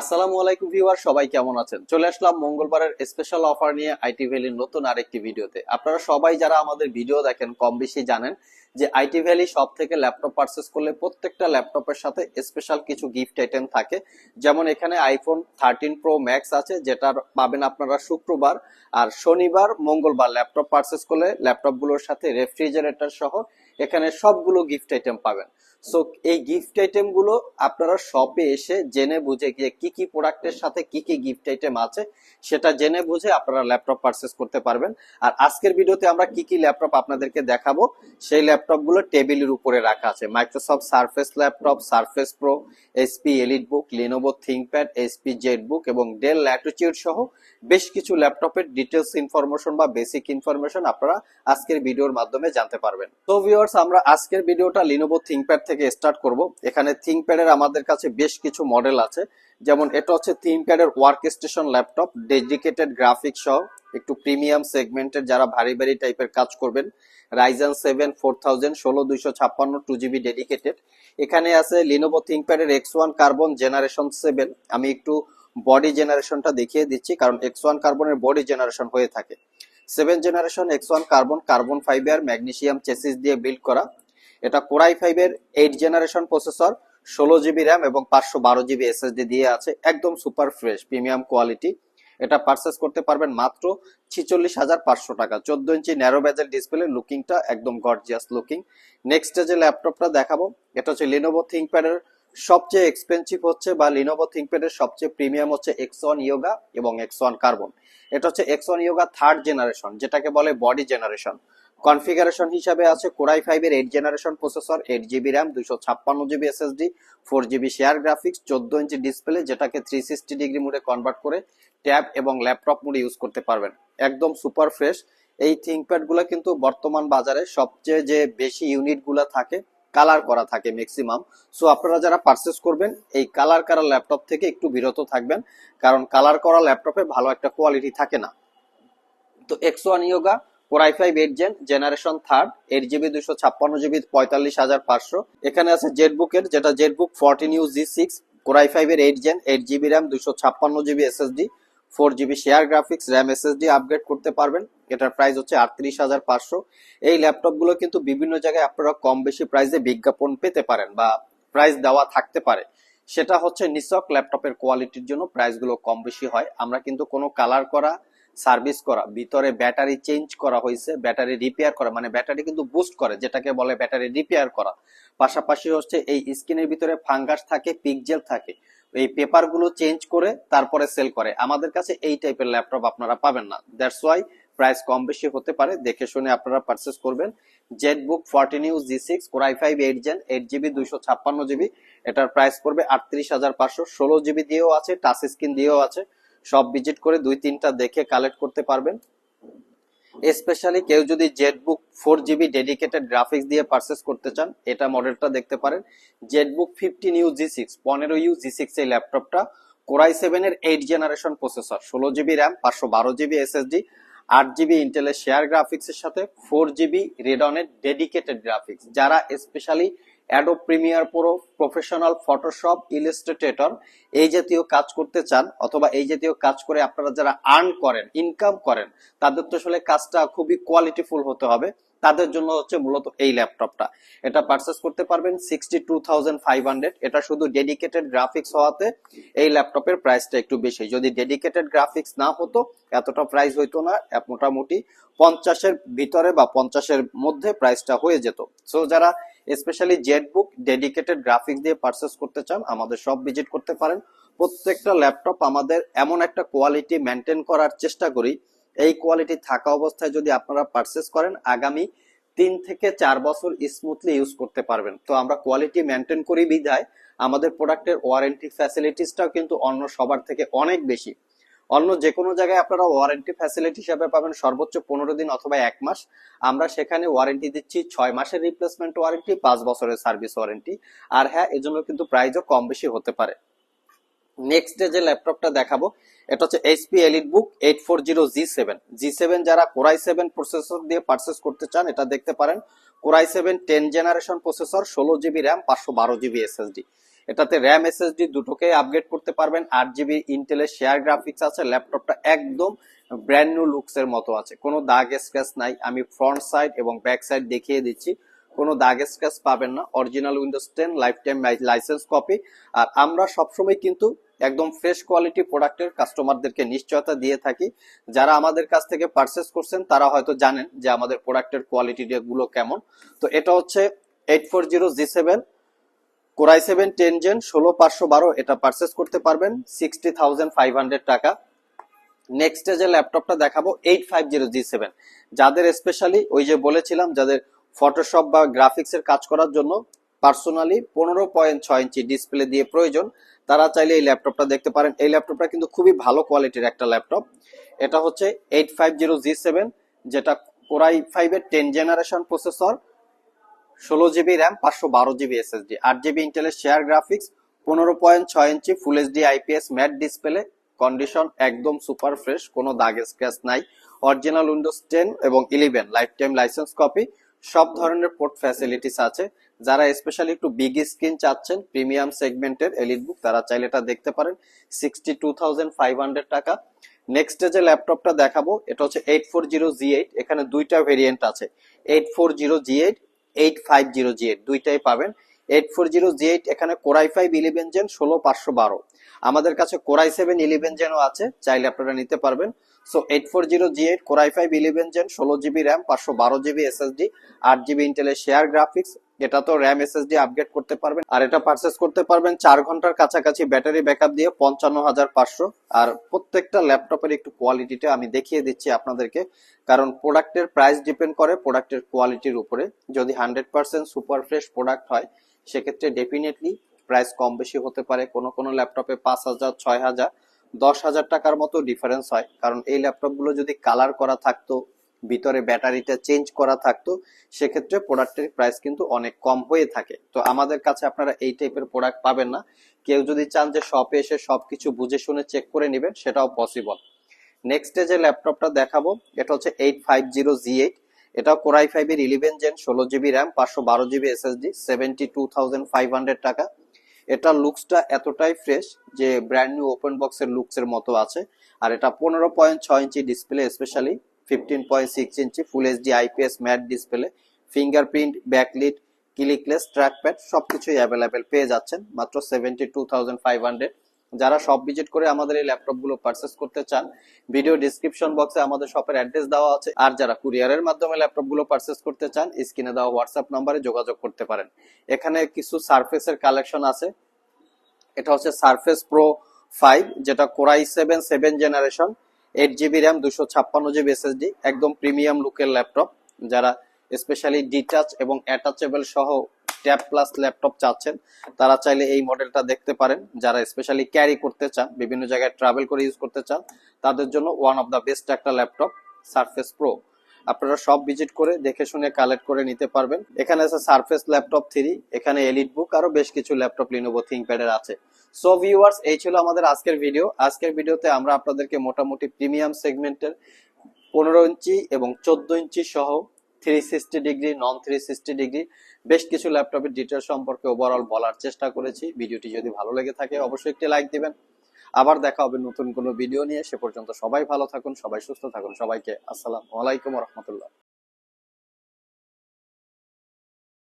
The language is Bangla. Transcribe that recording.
আসসালামু আলাইকুম ভিউয়ার, সবাই কেমন আছেন? চলে আসলাম মঙ্গলবারের স্পেশাল অফার নিয়ে আইটি ভ্যালির নতুন আরেকটি ভিডিওতে। আপনারা সবাই যারা আমাদের ভিডিও দেখেন কম বেশি জানেন যে আইটি ভ্যালি সব থেকে ল্যাপটপ পারচেস করলে প্রত্যেকটা ল্যাপটপের সাথে স্পেশাল কিছু গিফট আইটেম থাকে। যেমন এখানে আইফোন থার্টিন প্রো ম্যাক্স আছে, যেটার পাবেন আপনারা শুক্রবার আর শনিবার মঙ্গলবার ল্যাপটপ পারচেস করলে ল্যাপটপগুলোর সাথে রেফ্রিজারেটর সহ এখানে সবগুলো গিফট আইটেম পাবেন। সো এই গিফট আইটেমগুলো আপনারা শপে এসে জেনে বুঝে গিয়ে কি কি প্রোডাক্টের সাথে কি কি গিফট আইটেম আছে, সেটা জেনে বুঝে আপনারা ল্যাপটপ পারচেস করতে পারবেন। আর আজকের ভিডিওতে আমরা কি কি ল্যাপটপ আপনাদেরকে দেখাবো, সেই ল্যাপটপগুলো টেবিলের উপরে রাখা আছে। Microsoft Surface laptop Surface Pro HP EliteBook Lenovo ThinkPad HP ZBook এবং ডেল ল্যাটিটিউড সহ বেশ কিছু ল্যাপটপের ডিটেলস ইনফরমেশন বা বেসিক ইনফরমেশন আপনারা আজকের ভিডিওর মাধ্যমে জানতে পারবেন। তো ভিউয়ার্স আমরা আজকের ভিডিওটা লিনোভো থিংকপ্যাড থেকে স্টার্ট করব। এখানে থিংকপ্যাডের আমাদের কাছে বেশ কিছু মডেল আছে। যেমন এটা হচ্ছে থিংকপ্যাডের work station laptop dedicated graphics সহ একটু প্রিমিয়াম সেগমেন্টের যারা ভারী ভারী টাইপের কাজ করবেন। রাইজেন সেভেন ফোর থাউজেন্ড ষোলো দুইশো ছাপ্পান্ন টু জিবি ডেডিকেটেড এখানে আছে Lenovo থিংকপ্যাডের X one carbon generation seven আমি একটু বডি জেনারেশনটা দেখিয়ে দিচ্ছি, কারণ এক্স ওয়ান কার্বনের বডি জেনারেশন হয়ে থাকে। Seven generation X one carbon carbon fibre magnesium chassis দিয়ে বিল্ড করা। এটা কোরাই ফাইভের এইট জেনারেশন প্রসেসর ষোলো জিবি র্যাম এবং পাঁচশো বারো জিবি এসএসডি দিয়ে আছে, একদম সুপার ফ্রেশ প্রিমিয়াম কোয়ালিটি এটা পারচেস করতে পারবেন মাত্র ছিচল্লিশ হাজার পাঁচশো টাকা। চোদ্দ ইঞ্চি ন্যারো ব্যাজেল ডিসপ্লে লুকিংটা একদম গর্জিয়াস লুকিং নেক্সট যে ল্যাপটপটা দেখাবো, এটা হচ্ছে লিনোভো থিংকপ্যাডের সবচেয়ে এক্সপেন্সিভ হচ্ছে বা লিনোভো থিংকপ্যাডের সবচেয়ে প্রিমিয়াম হচ্ছে এক্স ওয়ান ইয়োগা এবং এক্স ওয়ান কার্বন এটা হচ্ছে X one Yoga third generation যেটাকে বলে বডি জেনারেশন কনফিগারেশন হিসাবে আছে কোরাই ফাইভের eight generation processor eight GB RAM দুশো ছাপ্পান্ন GB SSD four GB share graphics চোদ্দ ইঞ্চি ডিসপ্লে যেটাকে থ্রি সিক্সটি ডিগ্রি মোডে কনভার্ট করে ট্যাব এবং ল্যাপটপ মোডে ইউজ করতে পারবেন। একদম সুপার ফ্রেশ এই থিঙ্কপ্যাডগুলো কিন্তু বর্তমান বাজারে সবচেয়ে যে বেশি ইউনিটগুলা থাকে কালার করা থাকে ম্যাক্সিমাম সো আপনারা যারা পারচেস করবেন, এই কালার করা ল্যাপটপ থেকে একটু বিরত থাকবেন, কারণ কালার করা ল্যাপটপে ভালো একটা কোয়ালিটি থাকে না। তো X one Yoga Core i five eight gen generation third eight GB দুশো ছাপ্পান্ন জিবি পঁয়তাল্লিশ হাজার পাঁচশো। এখানে আছে জেড বুকের যেটা ZBook fourteen U G six Core i five এর eight gen eight GB RAM দুশো ছাপ্পান্ন GB SSD four GB share graphics RAM SSD upgrade করতে পারবেন। এটার প্রাইস হচ্ছে আটত্রিশ হাজার পাঁচশো। এই ল্যাপটপগুলো কিন্তু বিভিন্ন জায়গায় আপনারা কম বেশি প্রাইসে বিজ্ঞাপন পেতে পারেন বা প্রাইস দেওয়া থাকতে পারে। সেটা হচ্ছে নিচক ল্যাপটপের কোয়ালিটির জন্য প্রাইসগুলো কম বেশি হয়। আমরা কিন্তু কোনো কালার করা সার্ভিস করা, ভিতরে ব্যাটারি চেঞ্জ করা হয়েছে, ব্যাটারি রিপেয়ার করা মানে ব্যাটারি কিন্তু বুস্ট করে, যেটাকে বলে ব্যাটারি রিপেয়ার করা। পাশাপাশি হচ্ছে এই স্ক্রিনের ভিতরে ফাঙ্গাস থাকে, পিকজেল থাকে, এই পেপারগুলো চেঞ্জ করে তারপরে সেল করে। আমাদের কাছে এই টাইপের ল্যাপটপ আপনারা পাবেন না। দ্যাটস ওয়াই প্রাইস কম বেশি হতে পারে, দেখে শুনে আপনারা পারচেস করবেন। ZBook fourteen U G six Core i five eight gen eight GB দুইশো ছাপ্পান্ন জিবি এটার প্রাইস পড়বে আটত্রিশ হাজার পাঁচশো ষোলো জিবি দিয়েও আছে টাচ স্ক্রিন দিয়েও আছে। সব ভিজিট করে দুই, তিনটা দেখে কালেক্ট করতে পারবেন। স্পেশালি কেউ যদি ZBook four GB dedicated graphics দিয়ে পারচেস করতে চান, এটা মডেলটা দেখতে পারেন। ZBook fifteen U G six পনেরো ইউ জি সিক্স এই ল্যাপটপটা কোরাই সেভেন এর এইট জেনারেশন প্রসেসর ষোলো জিবি র্যাম পাঁচশো বারো জিবি এসএসডি আট জিবি ইন্টেলের শেয়ার গ্রাফিক্সের সাথে ফোর জিবি রেডনের ডেডিকেটেড গ্রাফিক্স যারা specially Adobe Premiere Pro professional Photoshop Illustrator এই জাতীয় কাজ করতে চান অথবা এই জাতীয় কাজ করে আপনারা যারা আর্ন করেন ইনকাম করেন, তাদের তো আসলে কাজটা খুবই কোয়ালিটিফুল হতে হবে। তাদের জন্য হচ্ছে মূলত এই ল্যাপটপটা। এটা পারচেস করতে পারবেন sixty two thousand five hundred এটা শুধু ডেডিকেটেড গ্রাফিক্স হওয়াতে এই ল্যাপটপের প্রাইসটা একটু বেশি। যদি ডেডিকেটেড গ্রাফিক্স না হতো, এতটা প্রাইস হইতো না মোটামুটি পঞ্চাশের ভিতরে বা পঞ্চাশের মধ্যে প্রাইসটা হয়ে যেত। সো যারা specially ZBook dedicated graphics দিয়ে পারচেস করতে চান, আমাদের সব ভিজিট করতে পারেন। প্রত্যেকটা ল্যাপটপ আমাদের এমন একটা কোয়ালিটি মেনটেন করার চেষ্টা করি এই কোয়ালিটি থাকা অবস্থায় যদি আপনারা পারচেস করেন, আগামী তিন থেকে চার বছর স্মুথলি ইউজ করতে পারবেন। তো আমরা কোয়ালিটি মেনটেন করি বিধায় আমাদের প্রোডাক্টের ওয়ারেন্টি ফ্যাসিলিটিসটাও কিন্তু অন্য সবার থেকে অনেক বেশি। অন্য যে কোনো জায়গায় আপনারা ওয়ারেন্টি ফ্যাসিলিটি হিসাবে পাবেন সর্বোচ্চ পনেরো দিন অথবা এক মাস। আমরা সেখানে ওয়ারেন্টি দিচ্ছি, ছয় মাসের রিপ্লেসমেন্ট ওয়ারেন্টি পাঁচ বছরের সার্ভিস ওয়ারেন্টি আর হ্যাঁ এজন্য কিন্তু প্রাইসও কম বেশি হতে পারে। নেক্সট ডে যে ল্যাপটপটা দেখাবো এটা হচ্ছে HP EliteBook eight four zero G seven G seven যারা কোরাই সেভেন প্রসেসর দিয়ে পারচেস করতে চান, এটা দেখতে পারেন। Core i seven ten generation processor ষোলো জিবি র্যাম পাঁচশো বারো জিবি এসএসডি এটাতে র্যাম এসএসডি দুটোকেই আপগ্রেড করতে পারবেন। আট জিবি ইন্টেলের শেয়ার গ্রাফিক্স আছে ল্যাপটপটা একদম ব্র্যান্ড নিউ লুকস এর মতো আছে। কোনো দাগ স্ক্র্যাচ নাই। আমি ফ্রন্ট সাইড এবং ব্যাক সাইড দেখিয়ে দিচ্ছি। কোনো দাগ স্ক্র্যাচ পাবেন না। Original Windows ten lifetime license copy আর আমরা সবসময় কিন্তু একদম ফ্রেশ কোয়ালিটি প্রোডাক্টের কাস্টমারদেরকে নিশ্চয়তা দিয়ে থাকি। যারা আমাদের কাছ থেকে পারচেস করছেন, তারা হয়তো জানেন যে আমাদের প্রোডাক্টের কোয়ালিটি গুলো কেমন। তো এটা হচ্ছে eight four zero G seven Core i seven ten gen ষোলো পাঁচশো বারো, এটা পারচেস করতে পারবেন সিক্সটি থাউজেন্ড ফাইভ হান্ড্রেড টাকা। নেক্সট যে ল্যাপটপটা দেখাবো eight five zero G seven যাদের স্পেশালি ওই যে বলেছিলাম, যাদের ফটোশপ বা গ্রাফিক্স এর কাজ করার জন্য পার্সোনালি পনেরো পয়েন্ট ছয় ইঞ্চি ডিসপ্লে দিয়ে প্রয়োজন। তারা চাইলে এই ল্যাপটপটা দেখতে পারেন। এই ল্যাপটপটা কিন্তু খুবই ভালো কোয়ালিটির একটা ল্যাপটপ। এটা হচ্ছে eight five zero G seven, যেটা কোরাই ফাইভের টেন জেনারেশন প্রসেসর। ষোলো জিবি র্যাম, পাঁচশো বারো জিবি এসএসডি, আট জিবি ইন্টেলের শেয়ার গ্রাফিক্স, পনেরো পয়েন্ট ছয় inch full HD IPS matte display, condition একদম সুপার ফ্রেশ, কোনো দাগ স্ক্র্যাচ নাই। অরিজিনাল উইন্ডোজ টেন এবং eleven, lifetime licence copy. সব ধরনের পোর্ট ফ্যাসিলিটিস আছে। যারা স্পেশালি একটু বিগ স্ক্রিন চাচ্ছেন প্রিমিয়াম সেগমেন্টের এলিট বুক তারা চাইলে এটা দেখতে পারেন। Sixty two thousand five hundred টাকা নেক্সট যে ল্যাপটপটা দেখাবো, এটা হচ্ছে eight four zero G eight এখানে দুইটা ভেরিয়েন্ট আছে। Eight four zero G eight eight five zero G eight দুইটাই পাবেন। Eight four zero G eight এখানে Core i five eleven gen ষোলো, পাঁচশো বারো। আমাদের কাছে কোরাই সেভেন ইলেভেন জেনও আছে, চাইলে আপনারা নিতে পারবেন। So eight four zero G eight Core i five eleven gen ষোলো জিবি র্যাম পাঁচশো বারো জিবি এসএসডি আট জিবি ইন্টেলের শেয়ার গ্রাফিক্স এটা তো র্যাম এসএসডি আপগ্রেড করতে পারবেন। আর এটা পারচেস করতে পারবেন চার ঘণ্টার কাছাকাছি ব্যাটারি ব্যাকআপ দিয়ে পঞ্চান্ন হাজার পাঁচশো। আর প্রত্যেকটা ল্যাপটপের একটু কোয়ালিটিটা আমি দেখিয়ে দিচ্ছি আপনাদেরকে। কারণ প্রোডাক্টের প্রাইস ডিপেন্ড করে প্রোডাক্টের কোয়ালিটির উপরে। যদি hundred percent super fresh product হয়, সেক্ষেত্রে ডেফিনেটলি প্রাইস কম বেশি হতে পারে। কোনো কোনো ল্যাপটপে পাঁচ হাজার, ছয় হাজার। দশ হাজার টাকার মতো ডিফারেন্স হয়। কারণ এই ল্যাপটপগুলো যদি কালার করা থাকতো, ভিতরে ব্যাটারিটা চেঞ্জ করা থাকতো, সেক্ষেত্রে প্রোডাক্টের প্রাইস কিন্তু অনেক কম হয়ে থাকে। তো আমাদের কাছে আপনারা এই টাইপের প্রোডাক্ট পাবেন না। কেউ যদি চান যে শপে এসে সবকিছু বুঝে শুনে চেক করে নেবেন, সেটাও পসিবল নেক্সট যে ল্যাপটপটা দেখাবো, এটা হচ্ছে eight five zero G eight এটা কোরাই ফাইভ এর ইলেভেন জেন ষোলো জিবি র্যাম পাঁচশো বারো GB SSD seventy two thousand five hundred টাকা। এটা লুকসটা এতটাই ফ্রেশ যে ব্র্যান্ড নিউ ওপেন বক্স এর লুকস এর মতো আছে। আর এটা পনেরো পয়েন্ট ছয় ইঞ্চি display specially fifteen point six inch full HD IPS matte display fingerprint backlit clickless trackpad সবকিছুই অ্যাভেলেবেল পেয়ে যাচ্ছেন। মাত্র seventy two thousand five hundred যারা সব ভিজিট করে আমাদের এই ল্যাপটপগুলো পারচেস করতে চান ভিডিও ডিসক্রিপশন বক্সে আমাদের শপের অ্যাড্রেস দেওয়া আছে। আর যারা কুরিয়ারের মাধ্যমে ল্যাপটপগুলো পারচেস করতে চান স্ক্রিনে দেওয়া হোয়াটসঅ্যাপ নাম্বারে যোগাযোগ করতে পারেন। এখানে কিছু সারফেসের কালেকশন আছে। এটা হচ্ছে সারফেস প্রো ফাইভ যেটা Core i seven seven generation eight GB RAM দুশো ছাপ্পান্ন জিবি এসএসডি একদম প্রিমিয়াম লুকের ল্যাপটপ যারা স্পেশালি ডিটাচ এবং অ্যাটাচেবল সহ ট্যাব প্লাস ল্যাপটপ চাচ্ছেন, তারা চাইলে এই মডেলটা দেখতে পারেন। যারা স্পেশালি ক্যারি করতে চান, বিভিন্ন জায়গায় ট্রাভেল করে ইউজ করতে চান, তাদের জন্য ওয়ান অফ দ্য বেস্ট একটা ল্যাপটপ সারফেস প্রো আপনারা সব ভিজিট করে দেখে শুনে কালেক্ট করে নিতে পারবেন। এখানে আছে সারফেস ল্যাপটপ থ্রি এখানে এলিট বুক আরও বেশ কিছু ল্যাপটপ লিনোভো থিঙ্কপ্যাডের আছে। সো ভিউয়ার্স এই ছিল আমাদের আজকের ভিডিও আজকের ভিডিওতে আমরা আপনাদেরকে মোটামুটি প্রিমিয়াম সেগমেন্টের পনেরো ইঞ্চি এবং চোদ্দ ইঞ্চি সহ three sixty degree non three sixty degree বেশ কিছু ল্যাপটপের ডিটেল সম্পর্কে ওভারঅল বলার চেষ্টা করেছি। ভিডিওটি যদি ভালো লেগে থাকে, অবশ্যই একটি লাইক দিবেন। আবার দেখা হবে নতুন কোনো ভিডিও নিয়ে। সে পর্যন্ত সবাই ভালো থাকুন, সবাই সুস্থ থাকুন। সবাইকে আসসালামু আলাইকুম রহমতুল্লাহ।